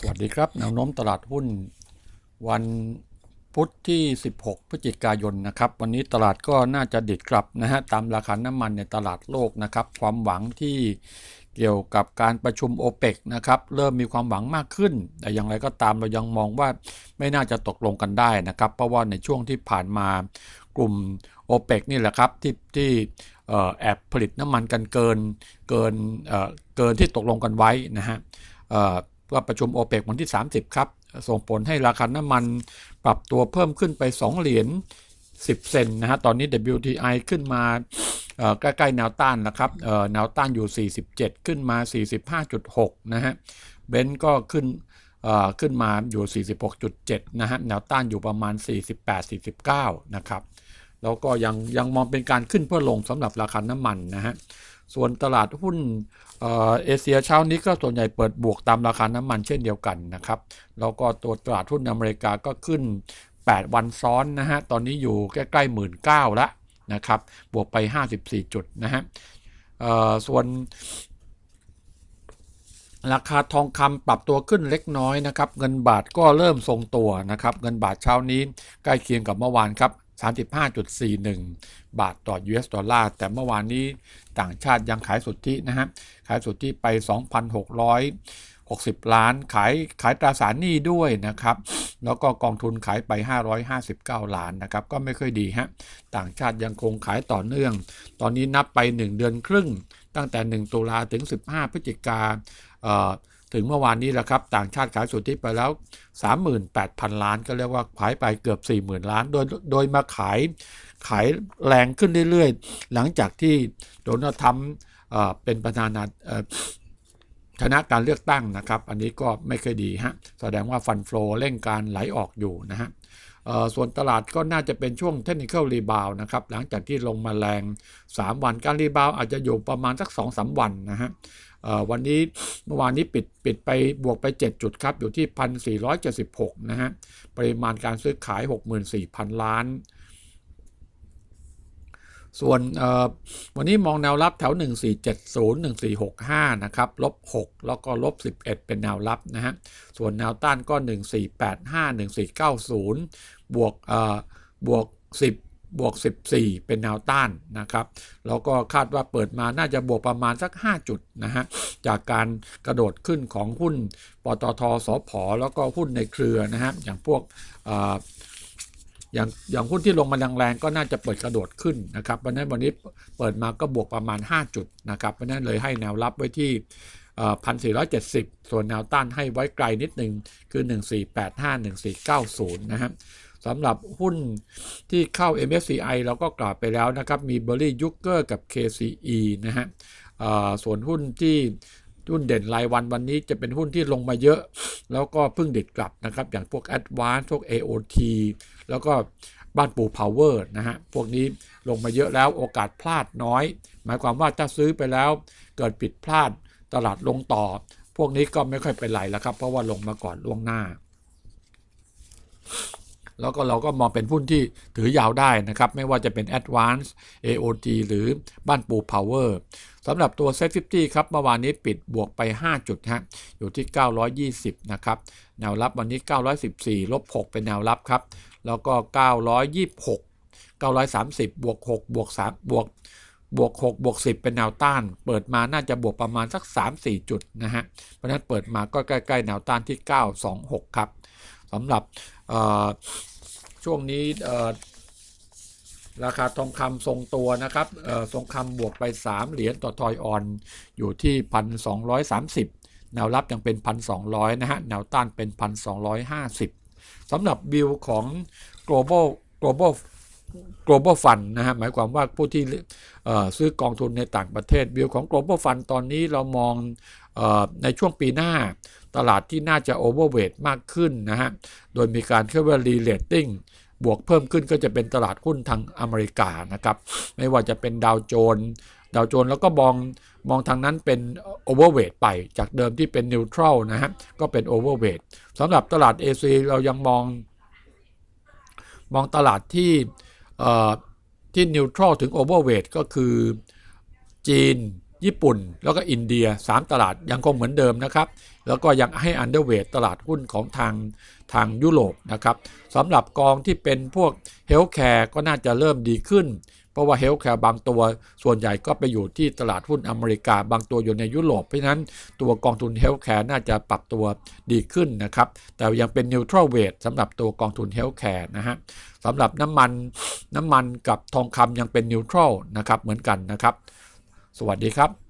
สวัสดีครับแนวโน้มตลาดหุ้น วันพุธที่ 16 พฤศจิกายนนะครับ วันนี้ตลาดก็น่าจะดิดกลับนะฮะตามราคาน้ำมันในตลาดโลกนะครับ ความหวังที่เกี่ยวกับการประชุมโอเปกนะครับ เริ่มมีความหวังมากขึ้น แต่อย่างไรก็ตามเรายังมองว่าไม่น่าจะตกลงกันได้นะครับ เพราะว่าในช่วงที่ผ่านมากลุ่มโอเปกนี่แหละครับที่ที่แอบผลิตน้ำมันกันเกินเกินเกินที่ตกลงกันไว้นะฮะ ก็ประชุมโอเปกวันที่ 30 ครับ ส่งผลให้ราคาน้ำมันปรับตัวเพิ่มขึ้นไป 2 เหรียญ 10 เซนนะฮะ ตอนนี้ WTI ขึ้นมาใกล้ๆแนวต้านนะครับแนวต้านอยู่ 47 ขึ้นมา 45.6 นะฮะ เบนซ์ก็ขึ้นขึ้นมาอยู่ 46.7 นะฮะ แนวต้านอยู่ประมาณ 48-49 นะครับ แล้วก็ยังยังมองเป็นการขึ้นเพื่อลงสำหรับราคาน้ำมันนะฮะ ส่วนตลาดหุ้นเอเอเชียเช้านี้ก็ส่วนใหญ่เปิดบวกตามราคาน้ำมันเช่นเดียวกันนะครับ แล้วก็ตัวตลาดหุ้นอเมริกาก็ขึ้น 8 วันซ้อนนะฮะ ตอนนี้อยู่ใกล้ๆหมื่นเก้าแล้วนะครับ บวกไป 54 จุดนะฮะส่วนราคาทองคำปรับตัวขึ้นเล็กน้อยนะครับ เงินบาทก็เริ่มทรงตัวนะครับ เงินบาทเช้านี้ใกล้เคียงกับเมื่อวานครับ 35.41 บาทต่อ US ดอลลาร์ แต่เมื่อวานนี้ต่างชาติยังขายสุทธินะฮะ ขายสุทธิไป 2,660 ล้าน ขายขายตราสารหนี้ด้วยนะครับ แล้วก็กองทุนขายไป 559 ล้านนะครับ ก็ไม่ค่อยดีฮะ ต่างชาติยังคงขายต่อเนื่อง ตอนนี้นับไป 1 เดือนครึ่ง ตั้งแต่ 1 ตุลาถึง 15 พฤศจิกาเอ่อ ถึงเมื่อวานนี้แหละครับ ต่างชาติขายสุทธิไปแล้ว 38,000 ล้าน ก็เรียกว่าขายไปเกือบ 40,000 ล้าน โดยโดยมาขายขายแรงขึ้นเรื่อยๆ หลังจากที่โดนัลด์ทรัมป์เป็นประธานาชนะการเลือกตั้งนะครับ อันนี้ก็ไม่เคยดีฮะ แสดงว่าฟันฟลอเร่งการไหลออกอยู่นะฮะ ส่วนตลาดก็น่าจะเป็นช่วงเทคนิคอลรีบาวนะครับ หลังจากที่ลงมาแรง 3 วันการรีบาวอาจจะอยู่ประมาณสัก 2-3 วันนะฮะวันนี้เมื่อวานนี้ปิดปิดไปบวกไป 7 จุดครับ อยู่ที่ 1,476 นะฮะ ปริมาณการซื้อขาย 64,000 ล้าน ส่วนวันนี้มองแนวรับแถว 1470 1465 นะครับ ลบ 6 แล้วก็ลบ 11 เป็นแนวรับนะฮะ ส่วนแนวต้านก็ 1485 1490 บวกเอ่อบวก 10 บวก 14 เป็นแนวต้านนะครับแล้วก็คาดว่าเปิดมาน่าจะบวกประมาณสัก 5 จุดนะฮะจากการกระโดดขึ้นของหุ้นปตทสพแล้วก็หุ้นในเครือนะฮะอย่างพวกเอ่ออย่างอย่างหุ้นที่ลงมาแรงๆก็น่าจะเปิดกระโดดขึ้นนะครับเพราะนั้นวันนี้เปิดมาก็บวกประมาณ 5 จุดนะครับเพราะนั้นเลยให้แนวรับไว้ที่พันสี่ร้อยเจ็ดสิบส่วนแนวต้านให้ไว้ไกลนิดหนึ่งคือ1485 1490นะครับ สำหรับหุ้นที่เข้า MSCI เราก็กล่าวไปแล้วนะครับ มี b e r r y y u g e r กับ KCE นะฮะส่วนหุ้นที่หุ้นเด่นรายวันวันนี้จะเป็นหุ้นที่ลงมาเยอะ แล้วก็เพิ่งเด็ดกลับนะครับ อย่างพวก Advance พวก AOT แล้วก็บ้านปูพาวเวอร์นะฮะ พวกนี้ลงมาเยอะแล้วโอกาสพลาดน้อย หมายความว่าถ้าซื้อไปแล้วเกิดผิดพลาดตลาดลงต่อ พวกนี้ก็ไม่ค่อยเป็นไรแล้วครับ เพราะว่าลงมาก่อนล่วงหน้า แล้วก็เราก็มองเป็นหุ้นที่ถือยาวได้นะครับ ไม่ว่าจะเป็น Advance AOT หรือบ้านปู Power สำหรับตัว Set 50ครับเมื่อวานนี้ปิดบวกไป 5 จุดฮะอยู่ที่ 920 นะครับ แนวรับวันนี้ 914 ลบ 6 เป็นแนวรับครับ แล้วก็ 926 930 บวก 6 บวก 3 บวกบวก 6 บวก 10 เป็นแนวต้าน เปิดมาน่าจะบวกประมาณสัก 3-4 จุดนะฮะ เพราะฉะนั้นเปิดมาก็ใกล้ ๆ แนวต้านที่ 926 ครับ สำหรับช่วงนี้ราคาทองคำทรงตัวนะครับทองคำบวกไป 3 เหรียญต่อทอยออนอยู่ที่ 1,230 แนวรับยังเป็น 1,200 นะฮะ แนวต้านเป็น 1,250 สำหรับบิลของ global global global fund นะฮะ หมายความว่าผู้ที่ซื้อกองทุนในต่างประเทศบิลของ global fund ตอนนี้เรามองอในช่วงปีหน้า ตลาดที่น่าจะ overweight มากขึ้นนะฮะ โดยมีการเรียกว่า re-rating บวกเพิ่มขึ้นก็จะเป็นตลาดหุ้นทางอเมริกานะครับ ไม่ว่าจะเป็นดาวโจนส์ดาวโจนส์แล้วก็มองมองทางนั้นเป็นโอเวอร์เวทไปจากเดิมที่เป็นนิวทรัลนะฮะ ก็เป็นโอเวอร์เวทสำหรับตลาดเอซีเรายังมอง มองตลาดที่ที่นิวทรัลถึงโอเวอร์เวทก็คือจีน ญี่ปุ่น แล้วก็อินเดีย 3 ตลาดยังคงเหมือนเดิมนะครับ แล้วก็ยังให้อันเดอร์เวทตลาดหุ้นของทางทางยุโรปนะครับสำหรับกองที่เป็นพวกเฮลท์แคร์ก็น่าจะเริ่มดีขึ้น เพราะว่าเฮลท์แคร์บางตัวส่วนใหญ่ก็ไปอยู่ที่ตลาดหุ้นอเมริกา บางตัวอยู่ในยุโรปเพราะนั้นตัวกองทุนเฮลท์แคร์น่าจะปรับตัวดีขึ้นนะครับแต่ยังเป็นนิวทรัลเวทสำหรับตัวกองทุนเฮลท์แคร์นะฮะสำหรับน้ำมันน้ำมันกับทองคำยังเป็นนิวทรัลนะครับเหมือนกันนะครับ สวัสดีครับ